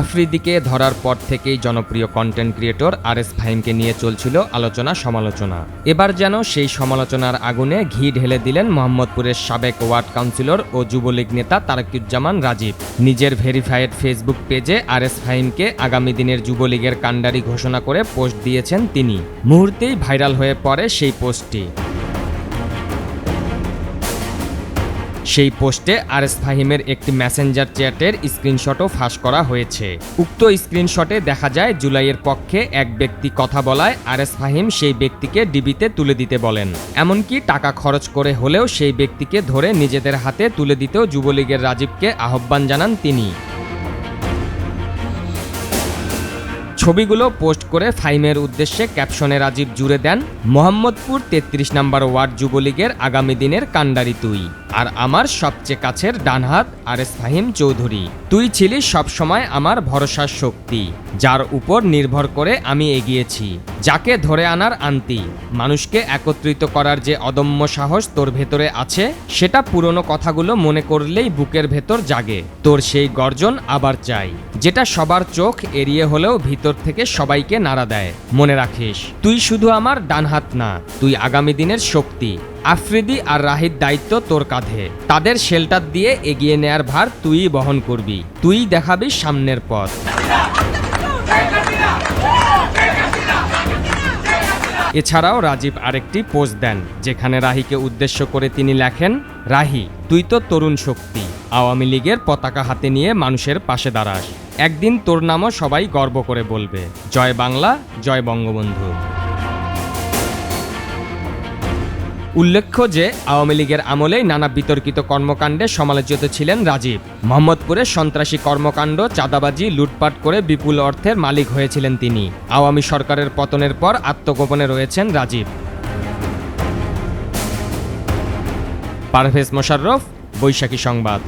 আফ্রিদিকে ধরার পর থেকেই জনপ্রিয় কন্টেন্ট ক্রিয়েটর আর এস ফাহিমকে নিয়ে চলছিল আলোচনা সমালোচনা। এবার যেন সেই সমালোচনার আগুনে ঘি ঢেলে দিলেন মোহাম্মদপুরের সাবেক ওয়ার্ড কাউন্সিলর ও যুবলীগ নেতা তারাকিউজ্জামান রাজীব। নিজের ভেরিফাইড ফেসবুক পেজে আর এস ফাহিমকে আগামী দিনের যুবলীগের কাণ্ডারি ঘোষণা করে পোস্ট দিয়েছেন তিনি। মুহূর্তেই ভাইরাল হয়ে পড়ে সেই পোস্টটি সেই পোস্টে আর এস ফাহিমের একটি মেসেঞ্জার চ্যাটের স্ক্রিনশটও ফাঁস করা হয়েছে। উক্ত স্ক্রিনশটে দেখা যায়, জুলাইয়ের পক্ষে এক ব্যক্তি কথা বলায় আর এস ফাহিম সেই ব্যক্তিকে ডিবিতে তুলে দিতে বলেন। এমনকি টাকা খরচ করে হলেও সেই ব্যক্তিকে ধরে নিজেদের হাতে তুলে দিতেও যুবলীগের রাজীবকে আহ্বান জানান তিনি। ছবিগুলো পোস্ট করে ফাইমের উদ্দেশ্যে ক্যাপশনে রাজীব জুড়ে দেন, মোহাম্মদপুর তেত্রিশ নম্বর ওয়ার্ড যুবলীগের আগামী দিনের কাণ্ডারি তুই। আর আমার সবচেয়ে কাছের ডানহাত আর ফাহিম চৌধুরী। তুই ছিলি সবসময় আমার ভরসার শক্তি, যার উপর নির্ভর করে আমি এগিয়েছি, যাকে ধরে আনার আনতি। মানুষকে একত্রিত করার যে অদম্য সাহস তোর ভেতরে আছে, সেটা পুরনো কথাগুলো মনে করলেই বুকের ভেতর জাগে। তোর সেই গর্জন আবার চাই, যেটা সবার চোখ এড়িয়ে হলেও ভিতর থেকে সবাইকে নাড়া দেয়। মনে রাখিস, তুই শুধু আমার ডান হাত না, তুই আগামী দিনের শক্তি। আফ্রিদি আর রাহির দায়িত্ব তোর কাঁধে। তাদের শেল্টার দিয়ে এগিয়ে নেয়ার ভার তুই বহন করবি। তুই দেখাবি সামনের পথ। এছাড়াও রাজীব আরেকটি পোস্ট দেন, যেখানে রাহিকে উদ্দেশ্য করে তিনি লেখেন, রাহি, তুই তো তরুণ শক্তি। আওয়ামী লীগের পতাকা হাতে নিয়ে মানুষের পাশে দাঁড়াস। একদিন তোর নামও সবাই গর্ব করে বলবে। জয় বাংলা, জয় বঙ্গবন্ধু। উল্লেখ্য যে আওয়ামী লীগের আমলেই নানা বিতর্কিত কর্মকাণ্ডে সমালোচিত ছিলেন রাজীব। মোহাম্মদপুরে সন্ত্রাসী কর্মকাণ্ড, চাঁদাবাজি, লুটপাট করে বিপুল অর্থের মালিক হয়েছিলেন তিনি। আওয়ামী সরকারের পতনের পর আত্মগোপনে রয়েছেন রাজীব। পারভেজ মোশাররফ, বৈশাখী সংবাদ।